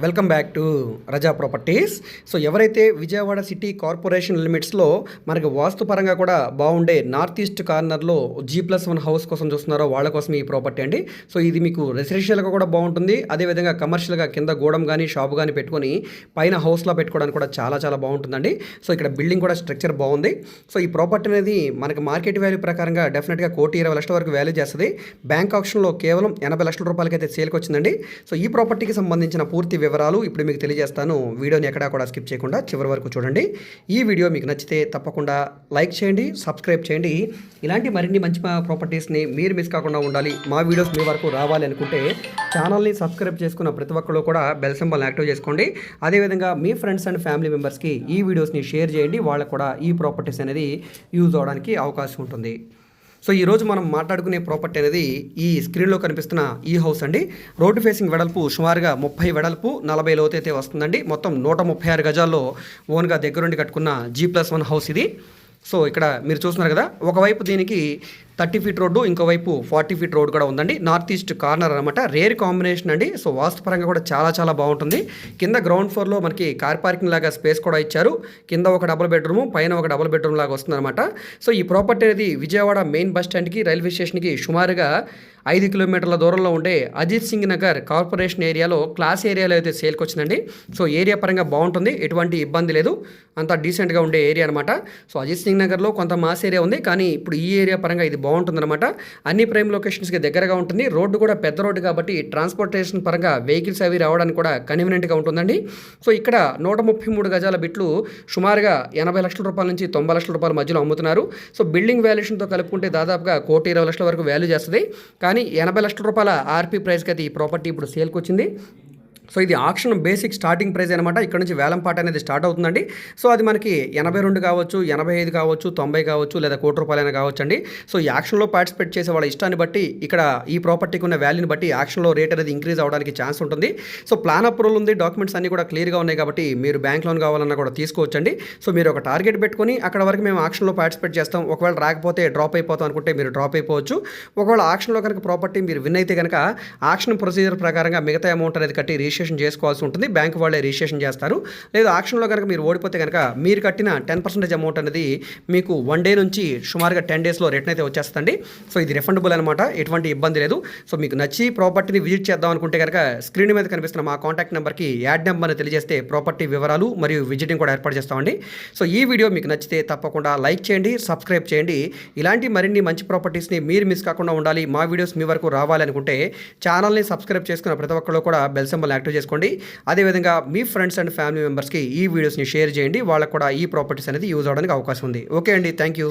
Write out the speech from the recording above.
Welcome back to Raza properties. So ఎవరైతే Vijayawada city corporation లిమిట్స్లో మనకి వాస్తు పరంగా కూడా బాగుండే నార్త్ ఈస్ట్ కార్నర్లో జీ ప్లస్ వన్ హౌస్ కోసం చూస్తున్నారో వాళ్ళ కోసం ఈ ప్రాపర్టీ అండి. సో ఇది మీకు రెసిడెన్షియల్గా కూడా బాగుంటుంది. అదేవిధంగా కమర్షియల్గా కింద గోడం కానీ షాప్ కానీ పెట్టుకొని పైన హౌస్లో పెట్టుకోవడానికి కూడా చాలా చాలా బాగుంటుందండి. సో ఇక్కడ బిల్డింగ్ కూడా స్ట్రక్చర్ బాగుంది. సో ఈ ప్రాపర్టీ అనేది మనకి మార్కెట్ వాల్యూ ప్రకారంగా డెఫినెట్గా కోటి ఇరవై లక్షల వరకు వాల్యూ చేస్తుంది. బ్యాంక్ ఆప్షన్లో కేవలం ఎనభై లక్షల రూపాయలకి అయితే సేల్కి వచ్చిందండి. సో ఈ ప్రాపర్టీకి సంబంధించిన పూర్తి వివరాలు ఇప్పుడు మీకు తెలియజేస్తాను. వీడియోని ఎక్కడా కూడా స్కిప్ చేయకుండా చివరి వరకు చూడండి. ఈ వీడియో మీకు నచ్చితే తప్పకుండా లైక్ చేయండి సబ్స్క్రైబ్ చేయండి. ఇలాంటి మరిన్ని మంచి ప్రాపర్టీస్ని మీరు మిస్ కాకుండా ఉండాలి. మా వీడియోస్ మీ వరకు రావాలి అనుకుంటే ఛానల్ని సబ్స్క్రైబ్ చేసుకున్న ప్రతి ఒక్కరు కూడా బెల్ సింబల్ని యాక్టివ్ చేసుకోండి. అదేవిధంగా మీ ఫ్రెండ్స్ అండ్ ఫ్యామిలీ మెంబర్స్కి ఈ వీడియోస్ని షేర్ చేయండి. వాళ్ళకు కూడా ఈ ప్రాపర్టీస్ అనేది యూజ్ అవడానికి అవకాశం ఉంటుంది. సో ఈరోజు మనం మాట్లాడుకునే ప్రాపర్టీ అనేది ఈ స్క్రీన్లో కనిపిస్తున్న ఈ హౌస్ అండి. రోడ్డు ఫేసింగ్ వెడల్పు సుమారుగా ముప్పై వెడల్పు నలభై లోతు అయితే వస్తుందండి. మొత్తం నూట ముప్పై ఆరు గజాల్లో ఓన్గా దగ్గరుండి కట్టుకున్న జీ ప్లస్ వన్ హౌస్ ఇది. సో ఇక్కడ మీరు చూస్తున్నారు కదా ఒకవైపు దీనికి థర్టీ ఫీట్ రోడ్డు ఇంకోవైపు ఫార్టీ ఫీట్ రోడ్ కూడా ఉందండి. నార్త్ ఈస్ట్ కార్నర్ అనమాట రేర్ కాంబినేషన్ అండి. సో వాస్తుపరంగా కూడా చాలా చాలా బాగుంటుంది. కింద గ్రౌండ్ ఫ్లోర్లో మనకి కార్ పార్కింగ్ లాగా స్పేస్ కూడా ఇచ్చారు. కింద ఒక డబుల్ బెడ్రూమ్ పైన ఒక డబుల్ బెడ్రూమ్ లాగా వస్తుందన్నమాట. సో ఈ ప్రాపర్టీ అనేది విజయవాడ మెయిన్ బస్ స్టాండ్కి రైల్వే స్టేషన్కి సుమారుగా ఐదు కిలోమీటర్ల దూరంలో ఉండే అజిత్ సింగ్ నగర్ కార్పొరేషన్ ఏరియాలో క్లాస్ ఏరియాలో అయితే సేల్కి వచ్చిందండి సో ఏరియా పరంగా బాగుంటుంది. ఎటువంటి ఇబ్బంది లేదు. అంతా డీసెంట్గా ఉండే ఏరియా అనమాట సో అజిత్ సింగ్ నగర్లో కొంత మాస్ ఏరియా ఉంది. కానీ ఇప్పుడు ఈ ఏరియా పరంగా ఇది బాగుంటుందన్నమాట. అన్ని ప్రైమ్ లొకేషన్స్కి దగ్గరగా ఉంటుంది. రోడ్డు కూడా పెద్ద రోడ్డు కాబట్టి ట్రాన్స్పోర్టేషన్ పరంగా వెహికల్స్ అవి రావడానికి కూడా కన్వీనియంట్గా ఉంటుందండి. సో ఇక్కడ నూట ముప్పై మూడు గజాల బిట్లు సుమారుగా ఎనభై లక్షల రూపాయల నుంచి తొంభై లక్షల రూపాయల మధ్యలో అమ్ముతున్నారు. సో బిల్డింగ్ వాల్యుయేషన్తో కలుపుకుంటే దాదాపుగా కోటి ఇరవై లక్షల వరకు వాల్యూ చేస్తుంది. కానీ ఎనభై లక్షల రూపాయల ఆర్పీ ప్రైస్కి అయితే ఈ ప్రాపర్టీ ఇప్పుడు సేల్కి వచ్చింది సో ఇది ఆక్షన్ బేసిక్ స్టార్టింగ్ ప్రైస్ అనమాట ఇక్కడ నుంచి వేలంపాట అనేది స్టార్ట్ అవుతుందండి. సో అది మనకి ఎనభై రెండు కావచ్చు ఎనభై ఐదు కావచ్చు తొంభై కావచ్చు లేదా కోటి రూపాయలైనా కావచ్చు అండి సో ఈ యాక్షన్లో పార్టిసిపేట్ చేసే వాళ్ళ ఇష్టాన్ని బట్టి ఇక్కడ ఈ ప్రాపర్టీకి ఉన్న వాల్యూని బట్టి యాక్షన్లో రేట్ అనేది ఇంక్రీజ్ అవడానికి ఛాన్స్ ఉంటుంది. సో ప్లాన్ అప్రూవల్ ఉంది డాక్యుమెంట్స్ అన్ని కూడా క్లియర్గా ఉన్నాయి కాబట్టి మీరు బ్యాంక్ లోన్ కావాలన్నా కూడా తీసుకోవచ్చండి. సో మీరు ఒక టార్గెట్ పెట్టుకొని అక్కడ వరకు మేము ఆక్షన్లో పార్టిసిపేట్ చేస్తాం. ఒకవేళ రాకపోతే డ్రాప్ అయిపోతాం అనుకుంటే మీరు డ్రాప్ అయిపోవచ్చు. ఒకవేళ ఆక్షన్లో కనుక ప్రాపర్టీ మీరు విన్ అయితే కనుక ఆక్షన్ ప్రొసీజర్ ప్రకారంగా మిగతా అమౌంట్ అనేది కట్టి రిజిస్ట్రేషన్ చేసుకోవాల్సి ఉంటుంది. బ్యాంక్ వాళ్ళే రిజిస్ట్రేషన్ చేస్తారు. లేదా ఆక్షన్లో కనుక మీరు ఓడిపోతే కనుక మీరు కట్టిన టెన్ పర్సెంటేజ్ అమౌంట్ అనేది మీకు వన్ డే నుంచి సుమారుగా టెన్ డేస్లో రిటర్న్ అయితే వచ్చేస్తుంది సో ఇది రిఫండబుల్ అనమాట. ఎటువంటి ఇబ్బంది లేదు. సో మీకు నచ్చి ప్రాపర్టీని విజిట్ చేద్దాం అనుకుంటే కనుక స్క్రీన్ మీద కనిపిస్తున్న మా కాంటాక్ట్ నెంబర్కి యాడ్ నెంబర్ని తెలియజేస్తే ప్రాపర్టీ వివరాలు మరియు విజిటింగ్ కూడా ఏర్పాటు చేస్తామండి. సో ఈ వీడియో మీకు నచ్చితే తప్పకుండా లైక్ చేయండి సబ్స్క్రైబ్ చేయండి. ఇలాంటి మరిన్ని మంచి ప్రాపర్టీస్ని మీరు మిస్ కాకుండా ఉండాలి. మా వీడియోస్ మీ వరకు రావాలనుకుంటే ఛానల్ని సబ్స్క్రైబ్ చేసుకున్న ప్రతి ఒక్కరు కూడా బెల్ సింబల్ యాక్టివ్ చేసుకోండి. అదేవిధంగా మీ ఫ్రెండ్స్ అండ్ ఫ్యామిలీ మెంబర్స్కి ఈ వీడియోస్ని షేర్ చేయండి. వాళ్ళకు కూడా ఈ ప్రాపర్టీస్ అనేది యూజ్ అవడానికి అవకాశం ఉంది. ఓకే అండి. Thank you